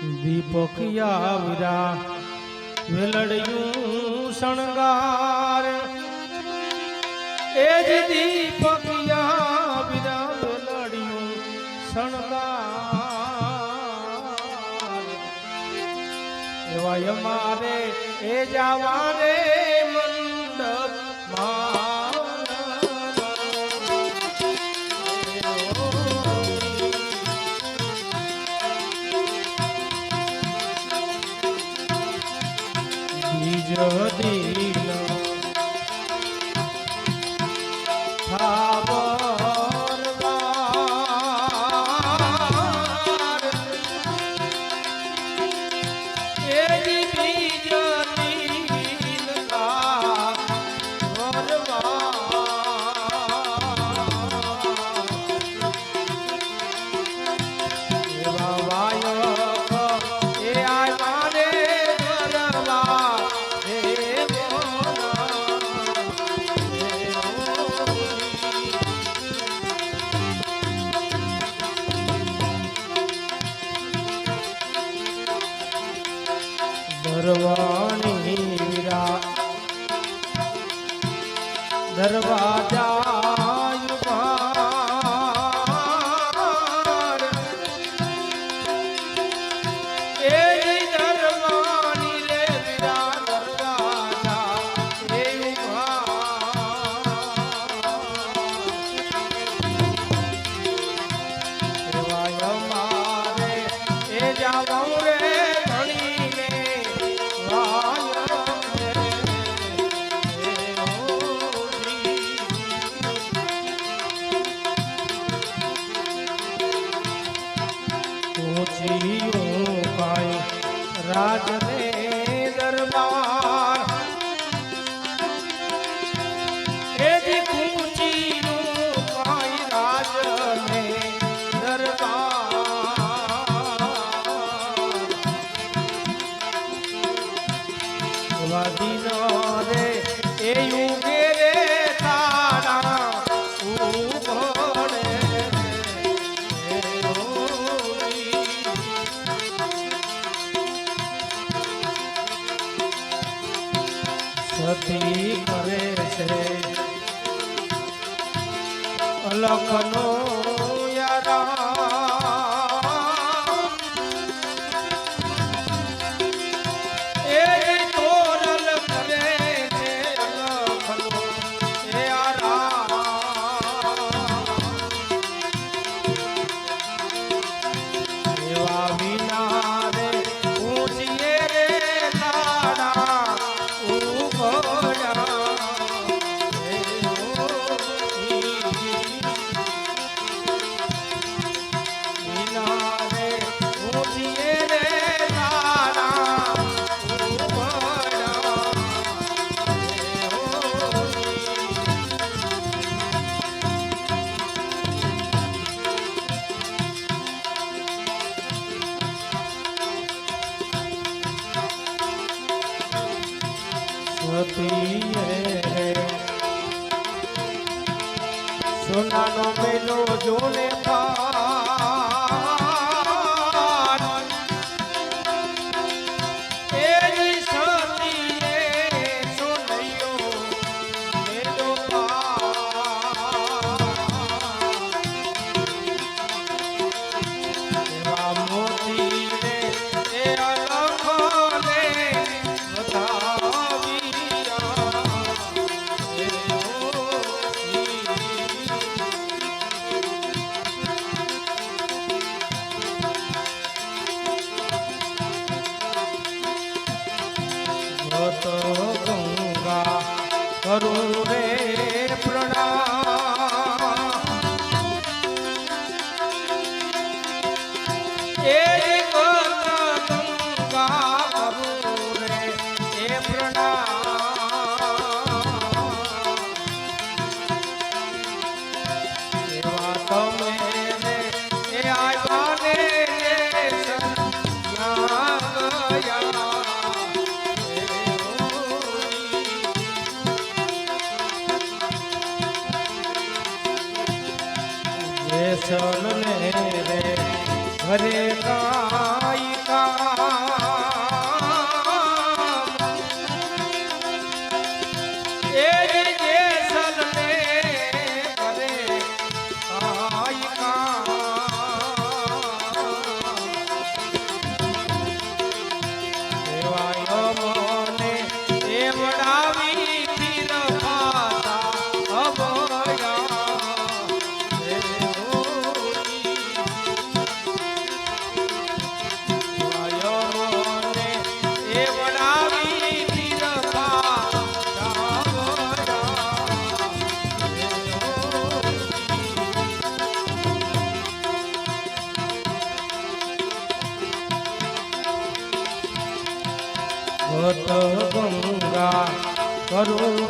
દીપક યાવરા વેલડ્યું શણગાર. એજ જ દીપક યાવરા વેલડ્યું શણગાર. એવા અમારે એ જવાને Rodrigo. જતી કરે છે. અલખનો ચલ ને રે હરે કાયકા એ જે સલ ને હરે કાયકા করো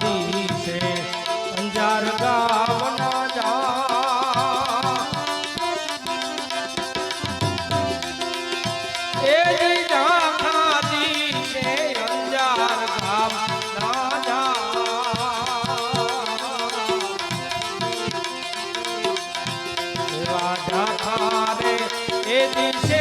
દિશે અંજાર ગાવના જા. એ જઈ જાખા દિશે અંજાર ગાવના જા. એવા જાખા રે એ દિશે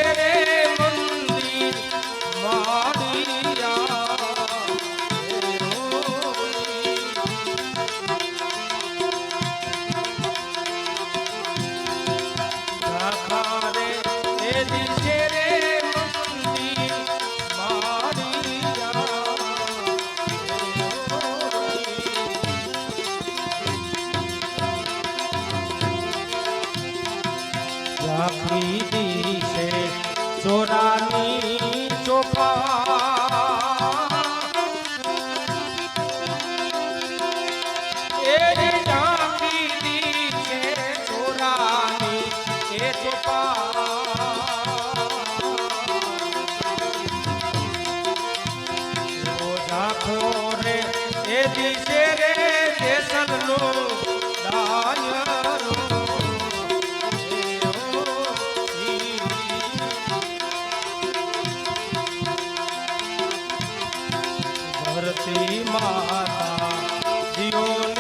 ધરતી માતા જીઓને